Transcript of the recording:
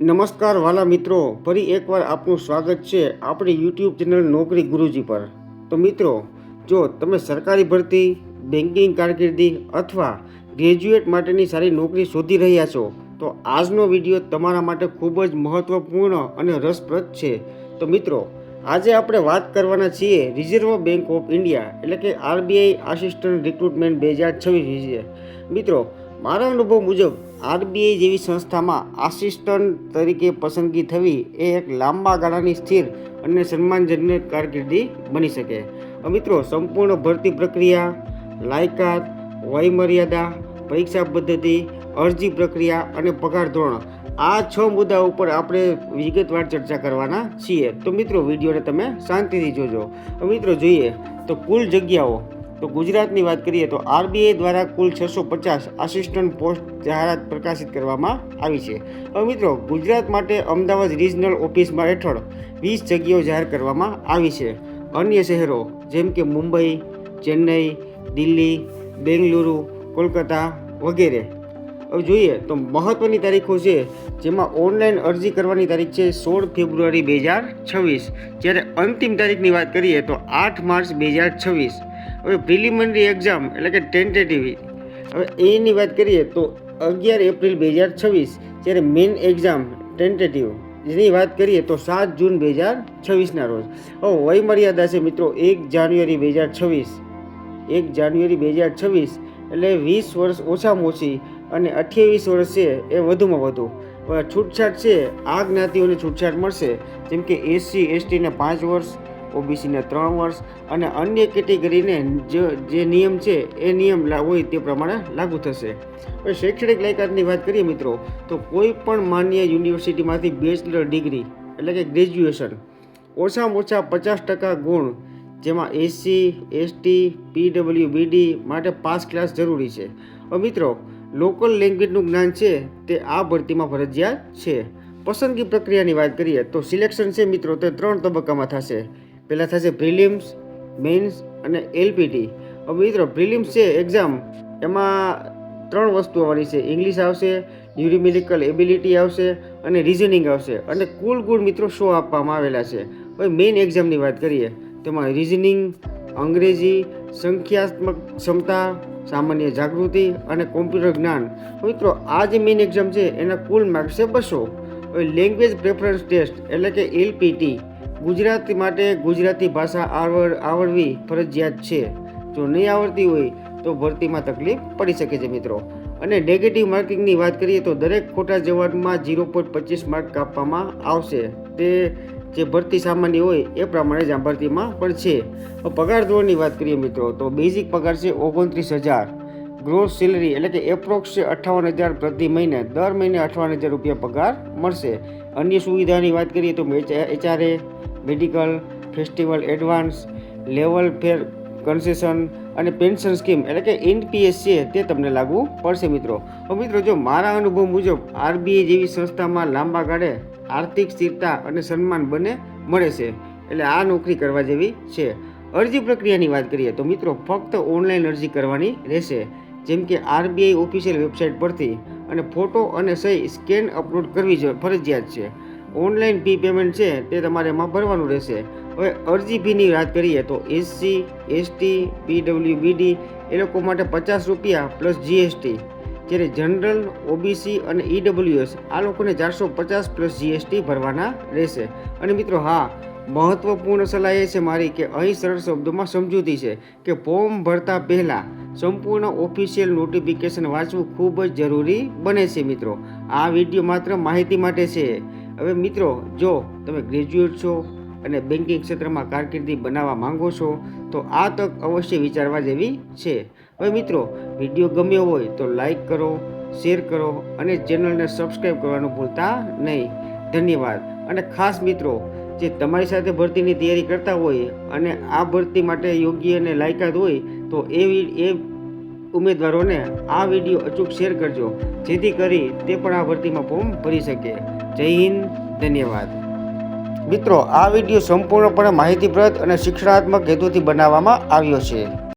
નમસ્કાર વાલા મિત્રો, ફરી એકવાર આપનું સ્વાગત છે આપણી યુટ્યુબ ચેનલ નોકરી ગુરુજી પર. તો મિત્રો, જો તમે સરકારી ભરતી બેન્કિંગ કારકિર્દી અથવા ગ્રેજ્યુએટ માટેની સારી નોકરી શોધી રહ્યા છો, તો આજનો વીડિયો તમારા માટે ખૂબ જ મહત્ત્વપૂર્ણ અને રસપ્રદ છે. તો મિત્રો, આજે આપણે વાત કરવાના છીએ રિઝર્વ બેંક ઓફ ઇન્ડિયા એટલે કે આરબીઆઈ આસિસ્ટન્ટ રિક્રુટમેન્ટ બે હજાર છવ્વીસ વિશે. મિત્રો મારા અનુભવ મુજબ, આરબીઆઈ જેવી સંસ્થામાં આસિસ્ટન્ટ તરીકે પસંદગી થવી એ એક લાંબા ગાળાની સ્થિર અને સન્માનજનક કારકિર્દી બની શકે. મિત્રો, સંપૂર્ણ ભરતી પ્રક્રિયા, લાયકાત, વયમર્યાદા, પરીક્ષા પદ્ધતિ, અરજી પ્રક્રિયા અને પગાર ધોરણ, આ છ મુદ્દા ઉપર આપણે વિગતવાર ચર્ચા કરવાના છીએ. તો મિત્રો, વિડીયોને તમે શાંતિથી જોજો. મિત્રો, જોઈએ તો કુલ જગ્યાઓ તો ગુજરાતની વાત કરીએ તો આરબીઆઈ દ્વારા કુલ છસો પચાસ આસિસ્ટન્ટ પોસ્ટ જાહેરાત પ્રકાશિત કરવામાં આવી છે. હવે મિત્રો, ગુજરાત માટે અમદાવાદ રિજનલ ઓફિસમાં હેઠળ વીસ જગ્યાઓ જાહેર કરવામાં આવી છે. અન્ય શહેરો, જેમ કે મુંબઈ, ચેન્નઈ, દિલ્હી, બેંગલુરુ, કોલકાતા વગેરે. હવે જોઈએ તો મહત્ત્વની તારીખો છે, જેમાં ઓનલાઈન અરજી કરવાની તારીખ છે સોળ ફેબ્રુઆરી બે હજાર છવ્વીસ. જ્યારે અંતિમ તારીખની વાત કરીએ તો આઠ માર્ચ બે હજાર છવ્વીસ. હવે પ્રિલિમિનરી એક્ઝામ એટલે કે ટેન્ટેટિવ હવે એની વાત કરીએ તો અગિયાર એપ્રિલ બે હજાર છવ્વીસ જ્યારે મેઇન એક્ઝામ ટેન્ટેટિવ જેની વાત કરીએ તો સાત જૂન બે હજાર છવ્વીસના રોજ. હવે વયમર્યાદા છે મિત્રો એક જાન્યુઆરી બે હજાર છવ્વીસ. એક જાન્યુઆરી બે હજાર છવ્વીસ એટલે વીસ વર્ષ ઓછામાં ઓછી અને અઠ્યાવીસ વર્ષ છે એ વધુમાં વધુ. છૂટછાટ છે, આ જ્ઞાતિઓને છૂટછાટ મળશે. જેમ કે એસસી, એસટીને પાંચ વર્ષ ઓબીસીને ત્રણ વર્ષ અને અન્ય કેટેગરીને જે નિયમ છે, એ નિયમ હોય તે પ્રમાણે લાગુ થશે. હવે શૈક્ષણિક લાયકાતની વાત કરીએ મિત્રો, તો કોઈ પણ માન્ય યુનિવર્સિટીમાંથી બેચલર ડિગ્રી, એટલે કે ગ્રેજ્યુએશન, ઓછામાં ઓછા પચાસ ટકા ગુણ, જેમાં એસસી એસટી પીડબ્લ્યુ બીડી માટે પાસ ક્લાસ જરૂરી છે. હવે મિત્રો, લોકલ લેંગ્વેજનું જ્ઞાન છે, તે આ ભરતીમાં ફરજિયાત છે. પસંદગી પ્રક્રિયાની વાત કરીએ તો સિલેક્શન છે મિત્રો, તે ત્રણ તબક્કામાં થશે. પહેલાં થશે પ્રિલિમ્સ મેઇન્સ અને એલપીટી હવે મિત્રો પ્રિલિમ્સ છે એક્ઝામ એમાં ત્રણ વસ્તુ આવવાની છે. ઇંગ્લિશ આવશે ન્યુરિમેરિકલ એબિલિટી આવશે અને રિઝનિંગ આવશે. અને કુલ ગુણ મિત્રો શો આપવામાં આવેલા છે? હવે મેઇન એક્ઝામની વાત કરીએ, તેમાં રિઝનિંગ અંગ્રેજી, સંખ્યાત્મક ક્ષમતા, સામાન્ય જાગૃતિ અને કોમ્પ્યુટર જ્ઞાન. મિત્રો, આ જે મેઇન એક્ઝામ છે, એના કુલ માર્ક્સ છે બસો. હવે લેંગ્વેજ પ્રેફરન્સ ટેસ્ટ એટલે કે એલપીટી ગુજરાતી માટે ગુજરાતી ભાષા આવડ, આવડવી ફરજિયાત છે. જો નહીં આવડતી હોય તો ભરતીમાં તકલીફ પડી શકે છે મિત્રો. અને નેગેટિવ માર્કિંગની વાત કરીએ તો દરેક ખોટા જવાબમાં ઝીરો પોઈન્ટ પચીસ માર્ક કાપવામાં આવશે. તે જે ભરતી સામાન્ય હોય એ પ્રમાણે જ આ ભરતીમાં પણ છે. પગાર ધોરણની વાત કરીએ મિત્રો, તો બેઝિક પગાર છે ઓગણત્રીસ હજાર. ગ્રોસ સેલરી એટલે કે એપ્રોક્સ છે અઠ્ઠાવન હજાર પ્રતિ મહિને દર મહિને અઠ્ઠાવન હજાર રૂપિયા પગાર મળશે. અન્ય સુવિધાની વાત કરીએ તો HRA medical, festival advance, level fare concession અને પેન્શન સ્કીમ એટલે કે એનપીએસ છે તે તમને લાગુ પડશે મિત્રો. હવે મિત્રો, જો મારા અનુભવ મુજબ આરબીઆઈ જેવી સંસ્થામાં લાંબા ગાળે આર્થિક સ્થિરતા અને સન્માન બંને, મળે છે. એટલે આ નોકરી કરવા જેવી છે. અરજી પ્રક્રિયાની વાત કરીએ તો મિત્રો, ફક્ત ઓનલાઈન અરજી કરવાની રહેશે. જેમ કે આરબીઆઈ ઓફિશિયલ વેબસાઇટ પરથી અને ફોટો અને સહી સ્કેન અપલોડ કરવી ફરજિયાત છે. ઓનલાઈન ફી પેમેન્ટ છે તે તમારે એમાં ભરવાનું રહેશે. હવે અરજી ફીની વાત કરીએ તો એસસી એસટી પીડબ્લ્યુ બીડી એ લોકો માટે પચાસ રૂપિયા પ્લસ જીએસટી જ્યારે જનરલ ઓબીસી અને ઈડબ્લ્યુએસ આ લોકોને ચારસો પચાસ પ્લસ જીએસટી ભરવાના રહેશે. અને મિત્રો હા, મહત્વપૂર્ણ સલાહ એ છે મારી કે અહીં સરળ શબ્દોમાં સમજૂતી છે કે ફોર્મ ભરતા પહેલાં સંપૂર્ણ ઓફિશિયલ નોટિફિકેશન વાંચવું ખૂબ જ જરૂરી બને છે મિત્રો. આ વીડિયો માત્ર માહિતી માટે છે. હવે મિત્રો, જો તમે ગ્રેજ્યુએટ છો અને બેન્કિંગ ક્ષેત્રમાં કારકિર્દી બનાવવા માંગો છો, તો આ તક અવશ્ય વિચારવા જેવી છે. હવે મિત્રો વીડિયો ગમ્યો હોય તો લાઈક કરો શેર કરો અને ચેનલને સબસ્ક્રાઈબ કરવાનું ભૂલતા નહીં. ધન્યવાદ. અને ખાસ મિત્રો, જે તમારી સાથે ભરતીની તૈયારી કરતા હોય અને આ ભરતી માટે યોગ્ય અને લાયકાત હોય, તો એ એ ઉમેદવારોને આ વીડિયો અચૂક શેર કરજો, જેથી કરી તે પણ આ ભરતીમાં ફોર્મ ભરી શકે. જય હિન્દ ધન્યવાદ. મિત્રો આ વીડિયો સંપૂર્ણપણે માહિતીપ્રદ અને શિક્ષણાત્મક હેતુથી બનાવવામાં આવ્યો છે.